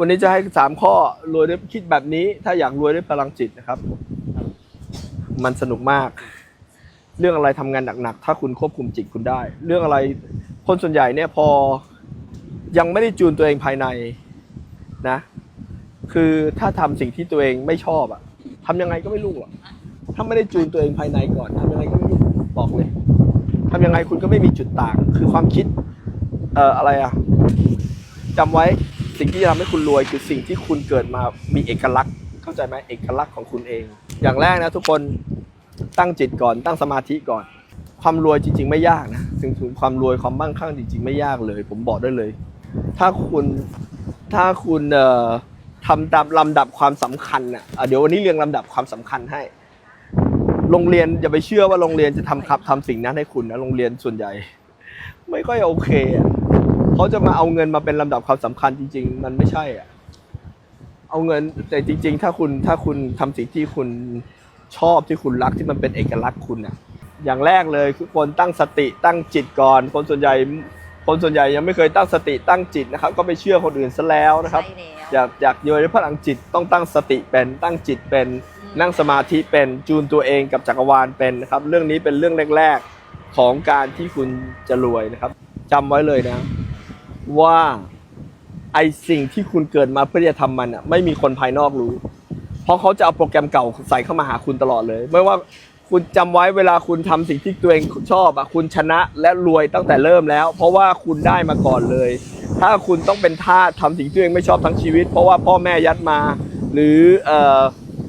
วันนี้จะให้สามข้อรวยด้วยคิดแบบนี้ ถ้าอยากรวยด้วยพลังจิตนะครับ มันสนุกมาก เรื่องอะไรทำงานหนักๆถ้าคุณควบคุมจิตคุณได้ เรื่องอะไรคนส่วนใหญ่เนี่ยพอยังไม่ได้จูนตัวเองภายในนะ คือถ้าทำสิ่งที่ตัวเองไม่ชอบอะทำยังไงก็ไม่รุ่งหรอกถ้าไม่ได้จูนตัวเองภายในก่อนทำยังไงก็ไม่รุ่งบอกเลยทำยังไงคุณก็ไม่มีจุดต่าง คือความคิด เอ่ออะไรอะจำไว้ สิ่งที่จะทำให้คุณรวยคือสิ่งที่คุณเกิดมามีเอกลักษณ์ เข้าใจไหมเอกลักษณ์ของคุณเอง อย่างแรกนะทุกคนตั้งจิตก่อน ตั้งสมาธิก่อน ความรวยจริง ๆ ไม่ยากนะถึงถึงความรวยความมั่งคั่งจริง ๆ ไม่ยากเลย ผมบอกได้เลย ถ้าคุณถ้าคุณเอ่อทำตามลำดับความสำคัญนะอะเดี๋ยววันนี้เรียงลำดับความสำคัญให้ โรงเรียนอย่าไปเชื่อว่าโรงเรียนจะทำครับทำสิ่งนั้นให้คุณนะโรงเรียนส่วนใหญ่ ไม่ค่อยโอเคอะ เขาจะมาเอาเงินมาเป็นลำดับความสำคัญจริง ๆ มันไม่ใช่อะเอาเงินแต่จริง ๆ ถ้าคุณถ้าคุณทำสิ่งที่คุณชอบที่คุณรักที่มันเป็นเอกลักษณ์คุณอะอย่างแรกเลยคือคนตั้งสติตั้งจิตก่อน คนส่วนใหญ่คนส่วนใหญ่ยังไม่เคยตั้งสติตั้งจิตนะครับ ก็ไปเชื่อคนอื่นซะแล้วนะครับใช่แล้วอยากอยากโยนด้วยพลังจิตต้องตั้งสติเป็นตั้งจิตเป็นนั่งสมาธิเป็นจูนตัวเองกับจักรวาลเป็นนะครับ เรื่องนี้เป็นเรื่องแรก ๆของการที่คุณจะรวยนะครับจำไว้เลยนะ ว่าไอสิ่งที่คุณเกิดมาเพื่อจะทำมันอะไม่มีคนภายนอกรู้ เพราะเขาจะเอาโปรแกรมเก่าใส่เข้ามาหาคุณตลอดเลย ไม่ว่าคุณจำไว้เวลาคุณทำสิ่งที่ตัวเองชอบอะคุณชนะและรวยตั้งแต่เริ่มแล้ว เพราะว่าคุณได้มาก่อนเลย ถ้าคุณต้องเป็นทาสทำสิ่งที่ตัวเองไม่ชอบทั้งชีวิต เพราะว่าพ่อแม่ยัดมา หรือเอ่อ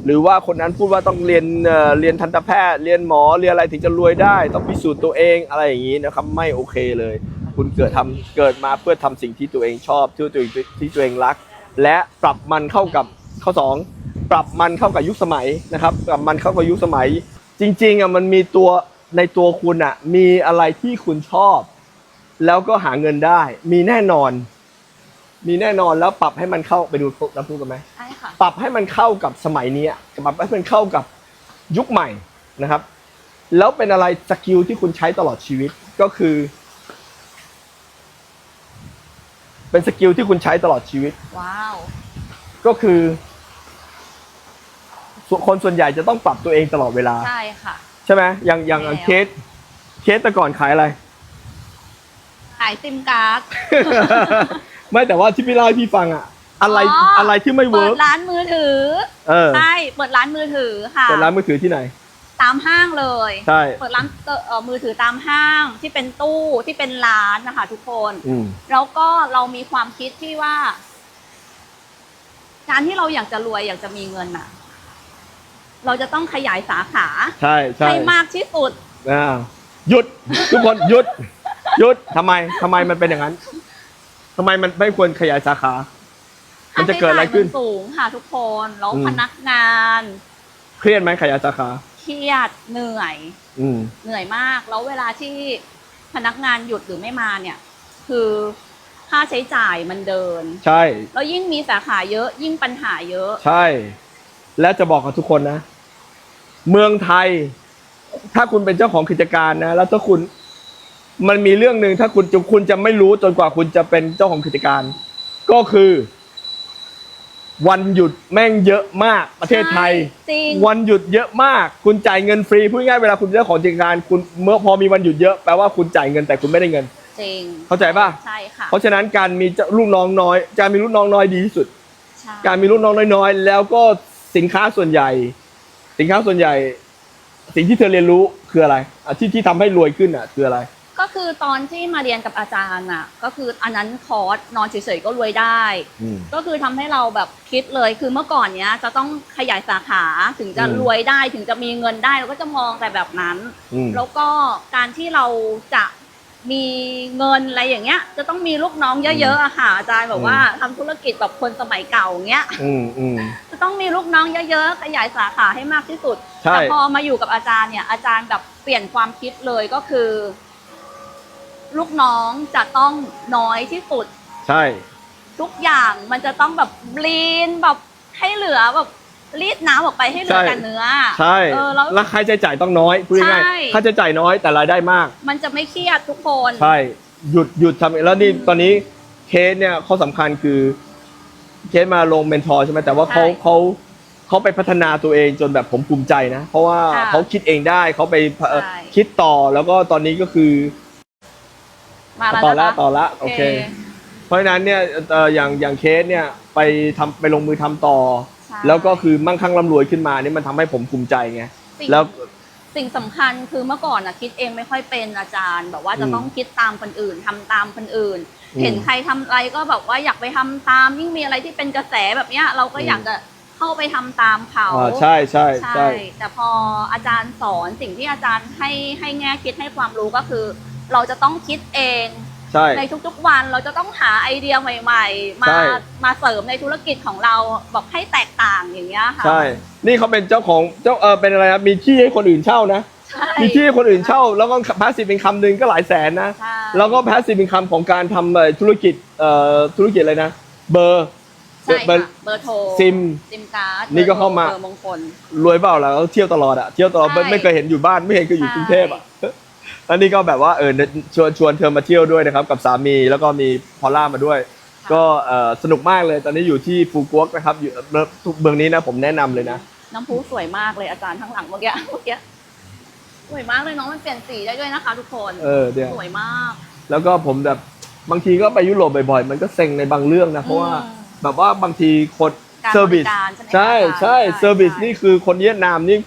หรือว่าคนนั้นพูดว่าต้องเรียนเอ่อเรียนทันตแพทย์ เรียนหมอเรียนอะไรถึงจะรวยได้ ต้องพิสูจน์ตัวเองอะไรอย่างนี้นะครับไม่โอเคเลย คุณเกิดทำเกิดมาเพื่อทำสิ่งที่ตัวเองชอบที่ตัวเองที่ตัวเองรัก และปรับมันเข้ากับข้อสองปรับมันเข้ากับยุคสมัยนะครับปรับมันเข้ากับยุคสมัย จริงๆอะมันมีตัวในตัวคุณอะมีอะไรที่คุณชอบ แล้วก็หาเงินได้ มีแน่นอน มีแน่นอนแล้วปรับให้มันเข้าไปดูรับพูดกันไหมใช่ค่ะปรับให้มันเข้ากับสมัยนี้อะปรับให้มันเข้ากับยุคใหม่นะครับ แล้วเป็นอะไรสกิลที่คุณใช้ตลอดชีวิตก็คือ เป็นสกิลที่คุณใช้ตลอดชีวิต ว้าว ก็คือส่วนคนส่วนใหญ่จะต้องปรับตัวเองตลอดเวลา ใช่ค่ะ ใช่ไหมอย่างอย่างใช่แล้ว เคสเคสแต่ก่อนขายอะไร ขายซิมการ์ด ไม่แต่ว่าที่พี่เล่าให้พี่ฟังอะอะไรอ๋ออ อะไรที่ไม่เปิเวิร์ดกร้านมือถือ เออใช่ เปิดร้านมือถือค่ะ เปิดร้านมือถือที่ไหน ตามห้างเลย ใช่ เปิดร้านเอ่อมือถือตามห้างที่เป็นตู้ที่เป็นร้านนะคะทุกคน อืม แล้วก็เรามีความคิดที่ว่า การที่เราอยากจะรวยอยากจะมีเงินอะ เราจะต้องขยายสาขาใช่ใช่ให้มากที่สุด อ่าหยุด ทุกคนหยุดหยุดทำไมทำไมมันเป็นอย่างนั้นทำไมมันไม่ควรขยายสาขา มันจะเกิดอะไรขึ้นค่าใช้จ่ายมัสูงค่ะทุกคน แล้วอืม พนักงาน เครียดไหมขยายสาขา เครียดเหนื่อย อืม เหนื่อยมาก แล้วเวลาที่พนักงานหยุดหรือไม่มาเนี่ย คือค่าใช้จ่ายมันเดิน ใช่ แล้วยิ่งมีสาขาเยอะ ยิ่งปัญหาเยอะ ใช่ และจะบอกกับทุกคนนะ เมืองไทย ถ้าคุณเป็นเจ้าของกิจการนะ แล้วถ้าคุณ มันมีเรื่องหนึ่งถ้าคุณจะคุณจะไม่รู้จนกว่าคุณจะเป็นเจ้าของกิจการ ก็คือ วันหยุดแม่งเยอะมากประเทศไทย จริง วันหยุดเยอะมาก คุณจ่ายเงินฟรีพูดง่ายๆเวลาคุณเป็นเจ้าของกิจการคุณเมื่อพอมีวันหยุดเยอะแปลว่าคุณจ่ายเงินแต่คุณไม่ได้เงิน จริงเข้าใจป่ะ ใช่ค่ะเพราะฉะนั้นการมีเจ้าลูกน้องน้อยการมีลูกน้องน้อยดีที่สุด ใช่การมีลูกน้องน้อยๆ แล้วก็สินค้าส่วนใหญ่ สินค้าส่วนใหญ่ สิ่งที่เธอเรียนรู้คืออะไรอะที่ที่ทำให้รวยขึ้นอะ คืออะไร ก็คือตอนที่มาเรียนกับอาจารย์อะ ก็คืออันนั้นคอร์สนอนเฉยๆก็รวยได้ก็คือทำให้เราแบบคิดเลยคือเมื่อก่อนเนี้ยจะต้องขยายสาขาถึงจะอืม รวยได้ถึงจะมีเงินได้เราก็จะมองแต่แบบนั้น อืม แล้วก็การที่เราจะมีเงินอะไรอย่างเงี้ย จะต้องมีลูกน้องเยอะๆอะค่ะอาจารย์บอกว่าทำธุรกิจแบบคนสมัยเก่าอย่างเงี้ย อืมอืม จะต้องมีลูกน้องเยอะๆขยายสาขาให้มากที่สุด ใช่ แต่พอมาอยู่กับอาจารย์เนี่ยอาจารย์แบบเปลี่ยนความคิดเลยก็คือ ลูกน้องจะต้องน้อยที่สุด ใช่ ทุกอย่างมันจะต้องแบบบลีนแบบให้เหลือแบบรีดน้ำออกไปให้เหลือแต่เนื้อใช่เออแล้วแล้วค่าใช้จ่ายต้องน้อยพูดง่ายใช่ๆค่าใช้จ่ายน้อยแต่รายได้มาก มันจะไม่เครียดทุกคนใช่หยุดหยุดทำแล้วนี่ตอนนี้เคสเนี่ยข้อสำคัญคือเคสมาลงเมนทอร์ใช่ไหมแต่ว่าเขาใช่เขาเขาไปพัฒนาตัวเองจนแบบผมภูมิใจนะ เพราะว่าค่ะเขาคิดเองได้เขาไปเอ่อใช่คิดต่อแล้วก็ตอนนี้ก็คือ มาแล้วต่อละนะคะต่อละโอเค เพราะฉะนั้นเนี่ยเอ่ออย่างอย่างเคสเนี่ยไปทำไปลงมือทำต่อ ใช่ แล้วก็คือมั่งคั่งร่ำรวยขึ้นมานี่มันทำให้ผมภูมิใจไงสิ่งแล้ว สิ่งสำคัญคือเมื่อก่อนอะคิดเองไม่ค่อยเป็นอาจารย์แบบว่าจะอืมต้องคิดตามคนอื่นทำตามคนอื่น อืมเห็นใครทำอะไรก็แบบว่าอยากไปทำตาม ยิ่งมีอะไรที่เป็นกระแสแบบเนี้ย เราก็อืม อยากจะเข้าไปทำตามเขาอ่าใช่ใช่ใช่ใช่แต่พออาจารย์สอนสิ่งที่อาจารย์ให้ให้แง่คิดให้ความรู้ก็คือ เราจะต้องคิดเองใช่ ในทุกๆวันเราจะต้องหาไอเดียใหม่ ๆ มาใช่ มาเสริมในธุรกิจของเราบอกให้แตกต่างอย่างเงี้ยค่ะใช่ นี่เขาเป็นเจ้าของเจ้าเออเป็นอะไรครับมีที่ให้คนอื่นเช่านะ ใช่ มีที่ให้คนอื่นเช่า แล้วก็พาสซีฟเป็นคำหนึ่งก็หลายแสนนะ ใช่ แล้วก็พาสซีฟเป็นคำของการทำเอ่อธุรกิจเอ่อธุรกิจอะไรนะ เบอร์ ใช่เบอค่ะร์เบอร์โทรซิมซิมการ์ดนี่ก็เข้ามาเบอร์มงคล รวยเปล่าล่ะเขาเที่ยวตลอดอะเที่ยวตลอดใช่ ไม่เคยเห็นอยู่บ้านไม่เห็นเคยอยู่ใช่กรุงเทพอะ แล้วนี่ก็แบบว่าเออชวนชวนเธอมาเที่ยวด้วยนะครับ กับสามีแล้วก็มีพอลล่ามาด้วย ก็เออสนุกมากเลยตอนนี้อยู่ที่ฟูกวกนะครับอยู่เมืองนี้นะผมแนะนำเลยนะน้ำพุสวยมากเลยอาจารย์ข้างหลังเมื่อกี้เมื่อกี้สวยมากเลยน้องมันเปลี่ยนสีได้ด้วยนะคะ ทุกคนเออเนี่ยสวยมาก แล้วก็ผมแบบบางทีก็ไปยุโรปบ่อยๆ มันก็เซ็งในบางเรื่องนะเพราะว่าอืมแบบว่าบางทีคนการเซอร์บวิริสการใช่ไหมคะใช่ใช่ใช่เซอร์วิสใช่นี่คือคนเวียดนามนี่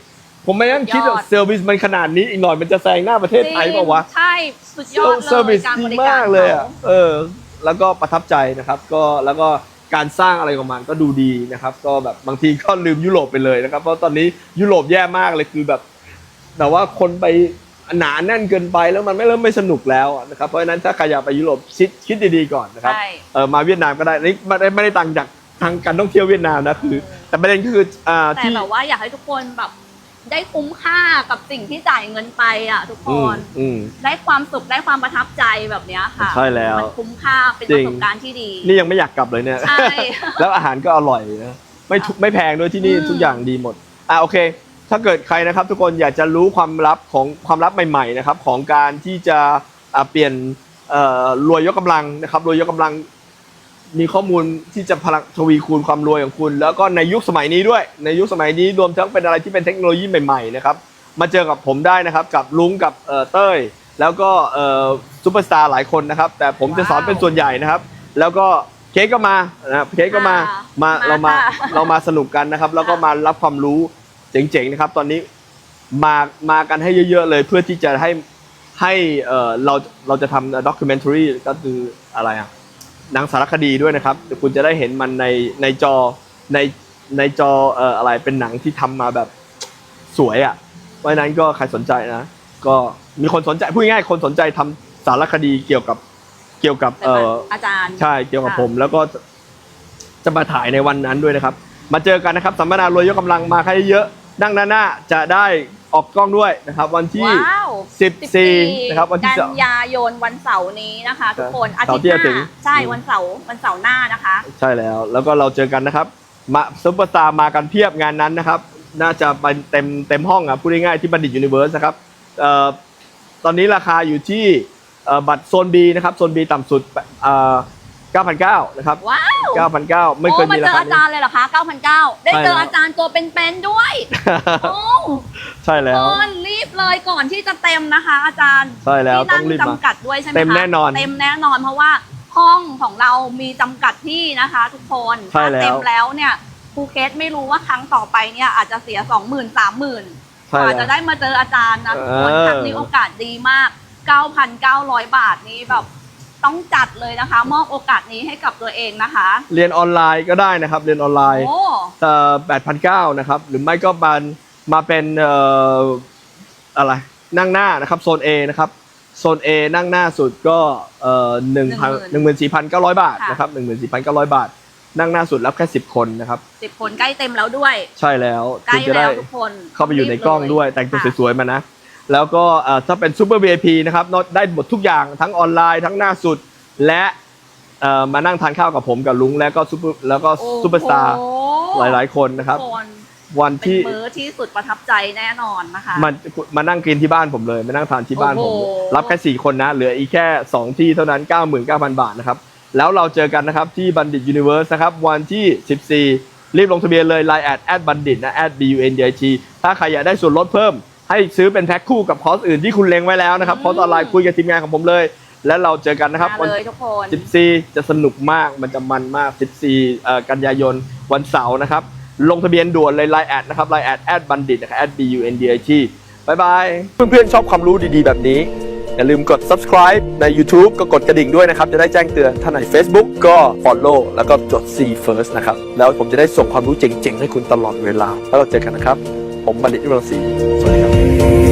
ผมไม่นั่งคิดสุดยอดว่าเซอร์วิสมันขนาดนี้อีกหน่อยมันจะแซงหน้าประเทศไทยเปล่าวะ ใช่ สุดยอดเลยเซอร์วิสการดีบริมากเลยอะขเออ แล้วก็ประทับใจนะครับ ก็แล้วก็การสร้างอะไรของมันก็ดูดีนะครับ ก็แบบบางทีก็ลืมยุโรปไปเลยนะครับ เพราะตอนนี้ยุโรปแย่มากเลยคือแบบ แต่ว่าคนไปหนาแน่นเกินไปแล้วมันไม่เริ่มไม่สนุกแล้วอะนะครับ เพราะฉะนั้นถ้าใครอยากไปยุโรปคิดคิดดีๆก่อนนะครับใช่เออมาเวียดนามก็ได้นี่ไม่ได้ไม่ได้ตังค์จากทางการท่องเที่ยวเวียดนามนะคือ แต่ประเด็นก็คืออ่าแต่ที่แบบว่าอยากให้ทุกคนแบบ ได้คุ้มค่ากับสิ่งที่จ่ายเงินไปอะ ทุกคอืมน อืม ได้ความสุขได้ความประทับใจแบบเนี้ยค่ะใช่แล้วมันคุ้มค่าเป็นจปริระงสบการณ์ที่ดี นี่ยังไม่อยากกลับเลยเนี่ย ใช่ แล้วอาหารก็อร่อยนะไม่ทุไม่แพงด้วยที่นี่อืม ทุกอย่างดีหมดอะโอเค ถ้าเกิดใครนะครับ ทุกคนอยากจะรู้ความลับของความลับใหม่ๆนะครับ ของการที่จะอะเปลี่ยนเอ่อรวยยกกำลังนะครับรวยยกกำลัง มีข้อมูลที่จะพลังทวีคูณความรวยของคุณ แล้วก็ในยุคสมัยนี้ด้วย ในยุคสมัยนี้รวมทั้งเป็นอะไรที่เป็นเทคโนโลยีใหม่ๆนะครับมาเจอกับผมได้นะครับ กับลุงกับเอ่อเต้ย แล้วก็เอ่อซูเปอร์สตาร์หลายคนนะครับ แต่ผมจะสอนเป็นส่วนใหญ่นะครับ แล้วก็เค้กก็มานะครับเค้กก็มาค่ะมามาเรามาค่ะเรามาสนุกกันนะครับ แล้วก็ค่ะมารับความรู้เจ๋งๆนะครับ ตอนนี้มามากันให้เยอะๆเลยเพื่อที่จะให้ให้เอ่อเราเราจะทำด็อกิเมนทรีก็คืออะไรอะ หนังสารคดีด้วยนะครับเดี๋ยวคุณจะได้เห็นมันในในจอในในจอเอ่ออะไรเป็นหนังที่ทำมาแบบสวยอะ่ะเพราะฉะนั้นก็ใครสนใจนะ ก็มีคนสนใจพูดง่ายๆคนสนใจทำสารคดีเกี่ยวกับเกี่ยวกับเป็นเอ่ออาจารย์ใช่เกี่ยวกับค่ะผม แล้วก็จะมาถ่ายในวันนั้นด้วยนะครับ มาเจอกันนะครับสัมมนารวยยกกำลังมาใครเยอะ นั่งด้านหน้าจะได้ออกกล้องด้วยนะครับ วันที่ ว้าว14 นะครับวันที่ กัสอนงยายนวันเสาร์นี้นะคะ ทุกคนอาเสาทิร์ตที่ย์จะหถึง น้าใช่วันเสาร์วันเสาร์หน้านะคะ ใช่แล้วแล้วก็เราเจอกันนะครับ มาซุปเปอร์สตาร์มากันเพียบงานนั้นนะครับ น่าจะไปเต็มเต็มห้องอะพูดง่ายๆที่บัณฑิตยูนิเวิร์สนะครับเอ่อตอนนี้ราคาอยู่ที่เอ่อบัตรโซน B นะครับ โซน B ต่ำสุดเอ่อ9,900 นะครับ ว้า ว9,900ไม่เคยโอ้มามีเจราอคาอานี้จารย์เลยเหรอคะ9,900ได้ใช่เจอแล้วอาจารย์ตัวเป็นๆด้วยโอ้ใช่แล้ว คนรีบเลยก่อนที่จะเต็มนะคะ อาจารย์ใช่แล้วที่ต้นั่องงรีบมาจำกัดด้วยใช่ไหมคะเต็มแน่นอนเต็มแน่นอนเพราะว่าห้องของเรามีจำกัดที่นะคะ ทุกคนใช่ถ้าแล้ว เต็มแล้วเนี่ยภูเก็ตไม่รู้ว่าครั้งต่อไปเนี่ยอาจจะเสีย20,000 30,000กใช่ว่าแล้จะวได้มาเจออาจารย์นะทุกคนเออ ครั้งนี้โอกาสดีมาก 9,900 บาทนี้แบบ ต้องจัดเลยนะคะ มอบโอกาสนี้ให้กับตัวเองนะคะ เรียนออนไลน์ก็ได้นะครับ เรียนออนไลน์โอ้เอ่อ8,900นะครับ หรือไม่ก็มามาเป็นเอ่ออะไรนั่งหน้านะครับโซน A นะครับโซน A นั่งหน้าสุดก็เอ่อหนึ่งพันหนึ่งหมื่นสี่พันเก้าร้อยบาทนะครับหนึ่งหมื่นสี่พันเก้าร้อยบาท นั่งหน้าสุดรับแค่สิบคนนะครับ สิบคนใกล้เต็มแล้วด้วย ใช่แล้วใกล้คุณจะแล้ได้วทุกคนเข้าไปอยู่ในกล้องด้วย แต่งตัวค่ะสวยๆมานะ แล้วก็เอ่อถ้าเป็นซูเปอร์ VIP นะครับได้หมดทุกอย่างทั้งออนไลน์ทั้งหน้าสุด และเอ่อมานั่งทานข้าวกับผมกับลุงแล้วก็ซูเปอร์แล้วก็โอ้ซูเปอร์สตาร์โหลาย ๆ คนนะครับทุกคนวันเป็นที่มื้อที่สุดประทับใจแน่นอนนะคะมันมานั่งกินที่บ้านผมเลย มานั่งทานที่บ้านผมโอ้โหรับแค่สี่คนนะ เหลืออีกแค่สองที่เท่านั้น 99,000 บาทนะครับ แล้วเราเจอกันนะครับที่บัณฑิตยูนิเว r ร์สนะครับ วันที่ 14 รีบลงทะเบียนเลย Line แอดแอดบัณฑิตนะแอด b u n d i t ถ้าใครอยากได้ส่วนลดเพิ่ม ให้ซื้อเป็นแพ็คคู่กับคอร์สอื่นที่คุณเล็งไว้แล้วนะครับคอร์สออนไลน์คุยกับทีมงานของผมเลย และเราเจอกันนะครับมาวันเลยทุกคน 14 จะสนุกมากมันจะมันมาก 14เอ่อกันยายนวันเสาร์นะครับ ลงทะเบียนด่วนเลย Line แอดนะครับ Line แอดแอดบัณฑิตนะครับแอด b u n d i t บายบาย เพื่อนๆชอบความรู้ดีๆแบบนี้ อย่าลืมกด subscribe ใน YouTube ก็กดกระดิ่งด้วยนะครับ จะได้แจ้งเตือนถ้าใน Facebook ก็ follow แล้วก็จด see first นะครับ แล้วผมจะได้ส่งความรู้เจ๋งๆ ให้คุณตลอดเวลา แล้วเราเจอกันนะครับ ผมบัณฑิตวิรังศรีสวัสดีครับ